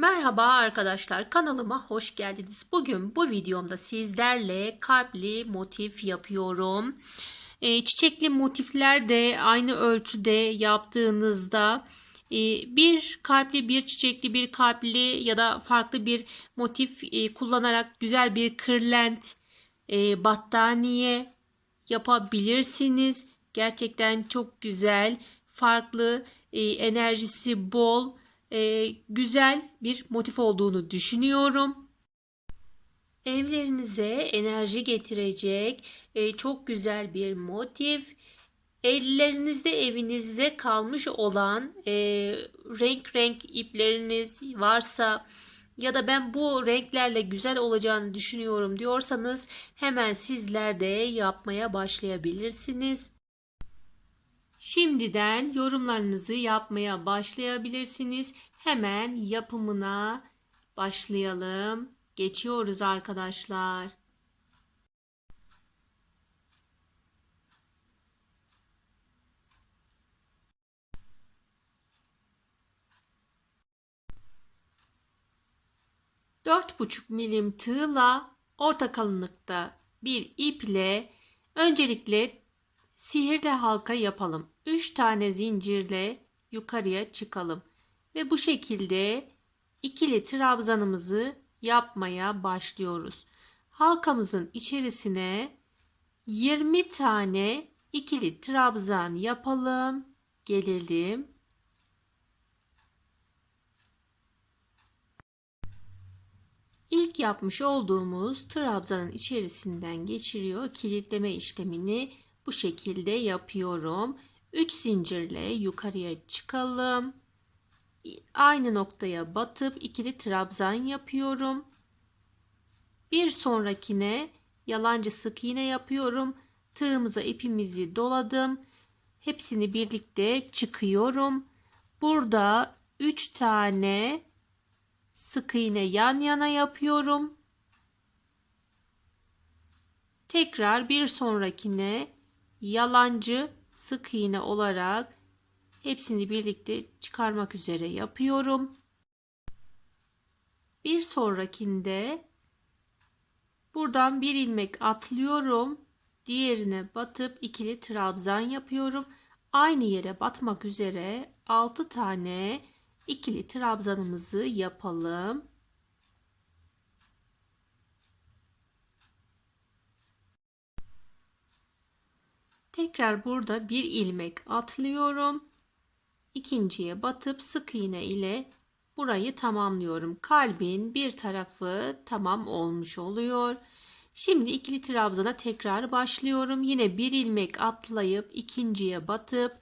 Merhaba arkadaşlar kanalıma hoş geldiniz. Bugün bu videomda sizlerle kalpli motif yapıyorum. Ee, çiçekli motifler de aynı ölçüde yaptığınızda e, bir kalpli bir çiçekli bir kalpli ya da farklı bir motif e, kullanarak güzel bir kırlent e, battaniye yapabilirsiniz. Gerçekten çok güzel, farklı, e, enerjisi bol, e, güzel bir motif olduğunu düşünüyorum. Evlerinize enerji getirecek e, çok güzel bir motif. Ellerinizde evinizde kalmış olan e, renk renk ipleriniz varsa ya da ben bu renklerle güzel olacağını düşünüyorum diyorsanız hemen sizler de yapmaya başlayabilirsiniz. Şimdiden yorumlarınızı yapmaya başlayabilirsiniz. Hemen yapımına başlayalım. Geçiyoruz arkadaşlar. Dört buçuk milim tığla orta kalınlıkta bir iple öncelikle sihirli halka yapalım. 3 tane zincirle yukarıya çıkalım ve bu şekilde ikili trabzanımızı yapmaya başlıyoruz. Halkamızın içerisine 20 tane ikili trabzan yapalım. Gelelim. İlk yapmış olduğumuz trabzanın içerisinden geçiriyor. Kilitleme işlemini bu şekilde yapıyorum. 3 zincirle yukarıya çıkalım. Aynı noktaya batıp ikili trabzan yapıyorum. Bir sonrakine yalancı sık iğne yapıyorum. Tığımıza ipimizi doladım. Hepsini birlikte çıkıyorum. Burada 3 tane sık iğne yan yana yapıyorum. Tekrar bir sonrakine yalancı sık iğne olarak hepsini birlikte çıkarmak üzere yapıyorum. Bir sonrakinde buradan bir ilmek atlıyorum. Diğerine batıp ikili trabzan yapıyorum. Aynı yere batmak üzere 6 tane ikili trabzanımızı yapalım. Tekrar burada bir ilmek atlıyorum. İkinciye batıp sık iğne ile burayı tamamlıyorum. Kalbin bir tarafı tamam olmuş oluyor. Şimdi ikili trabzana tekrar başlıyorum. Yine bir ilmek atlayıp ikinciye batıp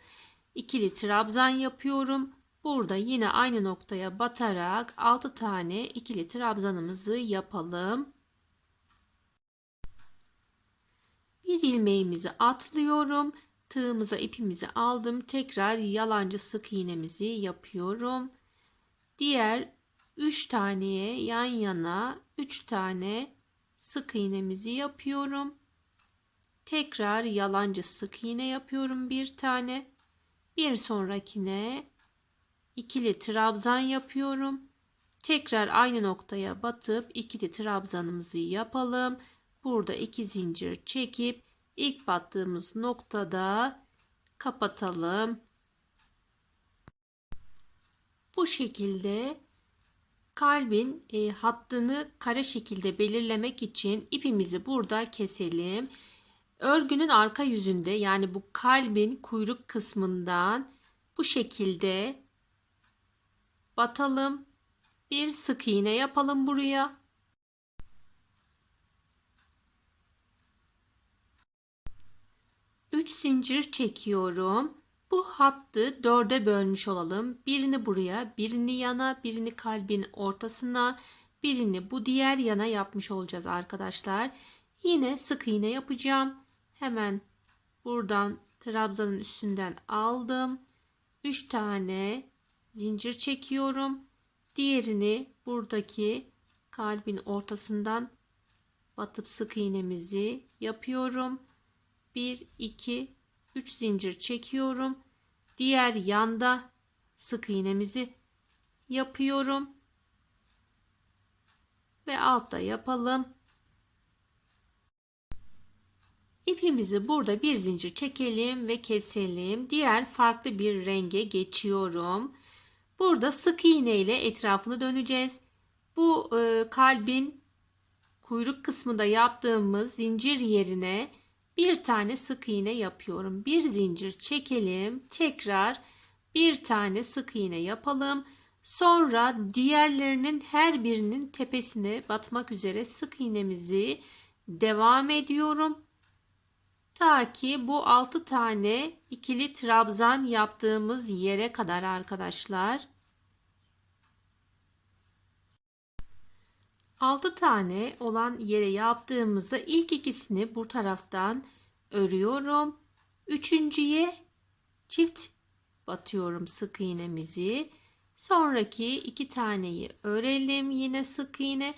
ikili trabzan yapıyorum. Burada yine aynı noktaya batarak 6 tane ikili trabzanımızı yapalım. Bir ilmeğimizi atlıyorum. Tığımıza ipimizi aldım. Tekrar yalancı sık iğnemizi yapıyorum. Diğer 3 taneye yan yana 3 tane sık iğnemizi yapıyorum. Tekrar yalancı sık iğne yapıyorum bir tane. Bir sonrakine ikili trabzan yapıyorum. Tekrar aynı noktaya batıp ikili trabzanımızı yapalım. Burada iki zincir çekip ilk battığımız noktada kapatalım. Bu şekilde kalbin e, hattını kare şekilde belirlemek için ipimizi burada keselim. Örgünün arka yüzünde yani bu kalbin kuyruk kısmından bu şekilde batalım. Bir sık iğne yapalım buraya. 3 zincir çekiyorum. Bu hattı dörde bölmüş olalım. Birini buraya, birini yana, birini kalbin ortasına, birini bu diğer yana yapmış olacağız arkadaşlar. Yine sık iğne yapacağım. Hemen buradan trabzanın üstünden aldım. 3 tane zincir çekiyorum. Diğerini buradaki kalbin ortasından batıp sık iğnemizi yapıyorum. 1 2 3 zincir çekiyorum. Diğer yanda sık iğnemizi yapıyorum. ve altta yapalım. İpimizi burada bir zincir çekelim ve keselim. Diğer farklı bir renge geçiyorum. Burada sık iğne ile etrafını döneceğiz. Bu e, kalbin kuyruk kısmında yaptığımız zincir yerine bir tane sık iğne yapıyorum. Bir zincir çekelim. Tekrar bir tane sık iğne yapalım. Sonra diğerlerinin her birinin tepesine batmak üzere sık iğnemizi devam ediyorum. Ta ki bu 6 tane ikili trabzan yaptığımız yere kadar arkadaşlar. 6 tane olan yere yaptığımızda ilk ikisini bu taraftan örüyorum. Üçüncüye çift batıyorum sık iğnemizi. Sonraki iki taneyi örelim yine sık iğne.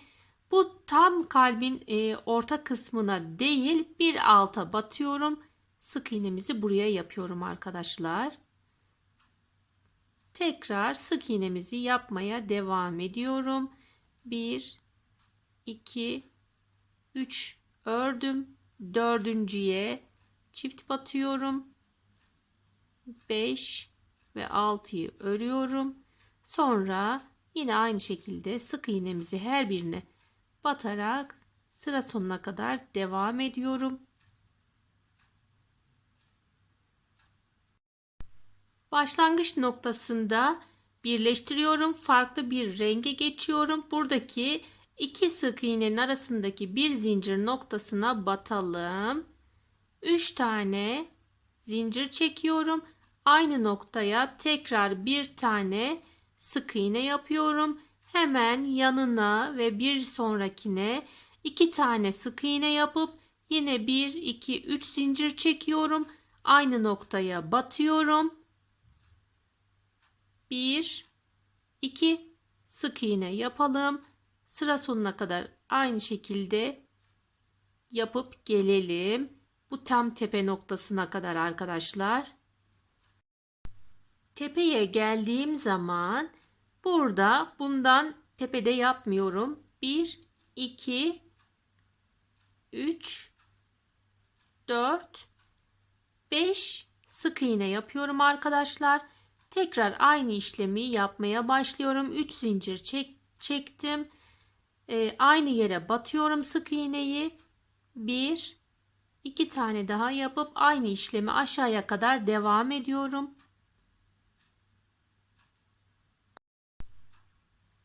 Bu tam kalbin e, orta kısmına değil bir alta batıyorum. Sık iğnemizi buraya yapıyorum arkadaşlar. Tekrar sık iğnemizi yapmaya devam ediyorum. 1 2 3 ördüm. Dördüncüye çift batıyorum. 5 ve 6'yı örüyorum. Sonra yine aynı şekilde sık iğnemizi her birine batarak sıra sonuna kadar devam ediyorum. Başlangıç noktasında birleştiriyorum. Farklı bir renge geçiyorum. Buradaki iki sık iğnenin arasındaki bir zincir noktasına batalım. 3 tane zincir çekiyorum. Aynı noktaya tekrar bir tane sık iğne yapıyorum. Hemen yanına ve bir sonrakine iki tane sık iğne yapıp yine 1 2 3 zincir çekiyorum. Aynı noktaya batıyorum. 1 2 sık iğne yapalım. Sıra sonuna kadar aynı şekilde yapıp gelelim. Bu tam tepe noktasına kadar arkadaşlar. Tepeye geldiğim zaman burada bundan tepede yapmıyorum. 1 2 3 4 5 sık iğne yapıyorum arkadaşlar. Tekrar aynı işlemi yapmaya başlıyorum. 3 zincir çek, çektim. Ee, aynı yere batıyorum sık iğneyi. 1 2 tane daha yapıp aynı işlemi aşağıya kadar devam ediyorum.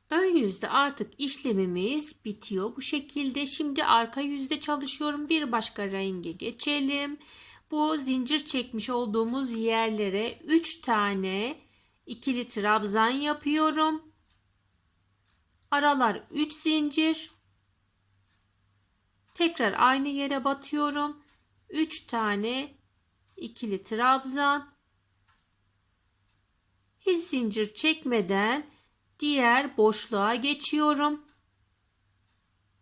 Ön yüzde artık işlemimiz bitiyor bu şekilde. Şimdi arka yüzde çalışıyorum. Bir başka renge geçelim. Bu zincir çekmiş olduğumuz yerlere 3 tane ikili trabzan yapıyorum. Aralar 3 zincir. Tekrar aynı yere batıyorum. 3 tane ikili trabzan. Hiç zincir çekmeden diğer boşluğa geçiyorum.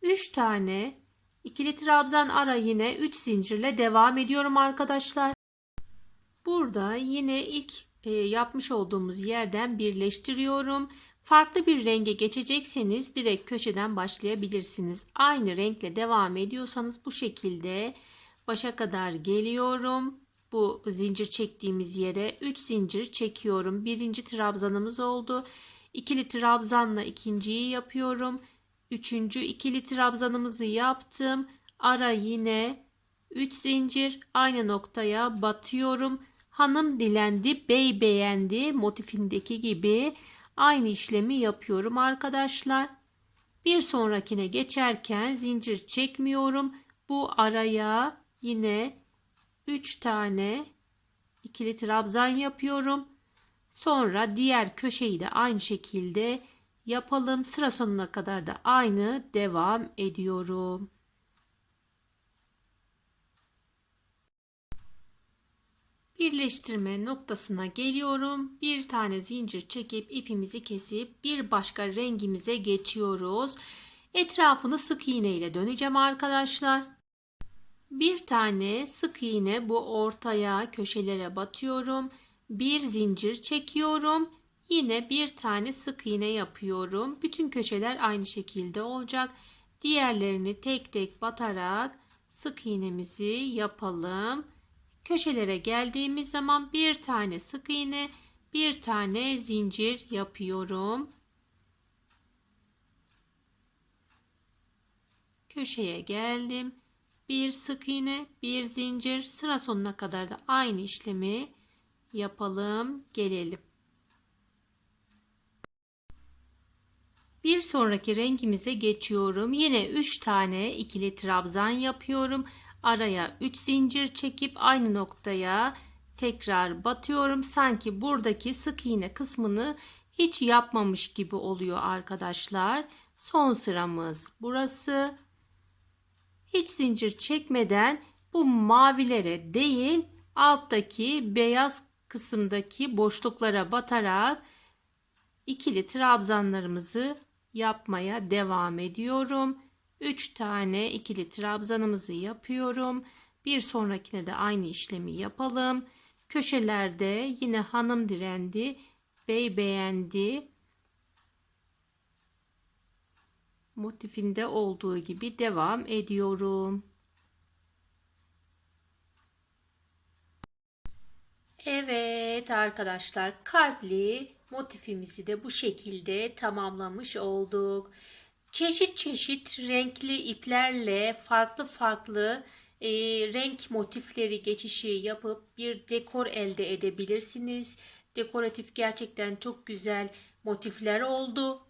3 tane ikili trabzan ara yine 3 zincirle devam ediyorum arkadaşlar. Burada yine ilk e, yapmış olduğumuz yerden birleştiriyorum. Farklı bir renge geçecekseniz direkt köşeden başlayabilirsiniz. Aynı renkle devam ediyorsanız bu şekilde başa kadar geliyorum. Bu zincir çektiğimiz yere 3 zincir çekiyorum. Birinci trabzanımız oldu. İkili trabzanla ikinciyi yapıyorum. Üçüncü ikili trabzanımızı yaptım. Ara yine 3 zincir aynı noktaya batıyorum. Hanım dilendi, bey beğendi motifindeki gibi aynı işlemi yapıyorum arkadaşlar. Bir sonrakine geçerken zincir çekmiyorum. Bu araya yine 3 tane ikili trabzan yapıyorum. Sonra diğer köşeyi de aynı şekilde yapalım. Sıra sonuna kadar da aynı devam ediyorum. Birleştirme noktasına geliyorum. Bir tane zincir çekip ipimizi kesip bir başka rengimize geçiyoruz. Etrafını sık iğne ile döneceğim arkadaşlar. Bir tane sık iğne bu ortaya köşelere batıyorum bir zincir çekiyorum. Yine bir tane sık iğne yapıyorum. Bütün köşeler aynı şekilde olacak. Diğerlerini tek tek batarak sık iğnemizi yapalım. Köşelere geldiğimiz zaman bir tane sık iğne, bir tane zincir yapıyorum. Köşeye geldim. Bir sık iğne, bir zincir. Sıra sonuna kadar da aynı işlemi yapalım, gelelim. Bir sonraki rengimize geçiyorum. Yine 3 tane ikili trabzan yapıyorum. Araya 3 zincir çekip aynı noktaya tekrar batıyorum. Sanki buradaki sık iğne kısmını hiç yapmamış gibi oluyor arkadaşlar. Son sıramız burası. Hiç zincir çekmeden bu mavilere değil alttaki beyaz kısımdaki boşluklara batarak ikili trabzanlarımızı yapmaya devam ediyorum. 3 tane ikili trabzanımızı yapıyorum. Bir sonrakine de aynı işlemi yapalım. Köşelerde yine hanım direndi, bey beğendi. Motifinde olduğu gibi devam ediyorum. Evet arkadaşlar kalpli motifimizi de bu şekilde tamamlamış olduk. Çeşit çeşit renkli iplerle farklı farklı e, renk motifleri geçişi yapıp bir dekor elde edebilirsiniz. Dekoratif gerçekten çok güzel motifler oldu.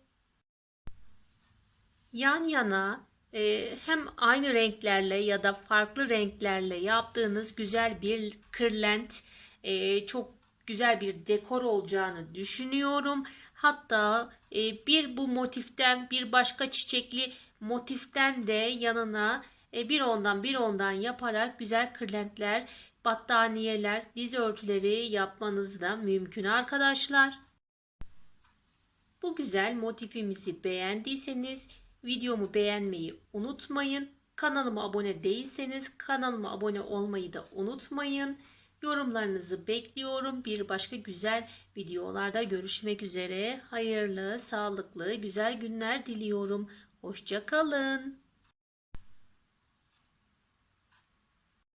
Yan yana e, hem aynı renklerle ya da farklı renklerle yaptığınız güzel bir kırlent e, çok güzel bir dekor olacağını düşünüyorum. Hatta bir bu motiften bir başka çiçekli motiften de yanına e, bir ondan bir ondan yaparak güzel kırlentler, battaniyeler, diz örtüleri yapmanız da mümkün arkadaşlar. Bu güzel motifimizi beğendiyseniz videomu beğenmeyi unutmayın. Kanalıma abone değilseniz kanalıma abone olmayı da unutmayın. Yorumlarınızı bekliyorum. Bir başka güzel videolarda görüşmek üzere. Hayırlı, sağlıklı, güzel günler diliyorum. Hoşça kalın.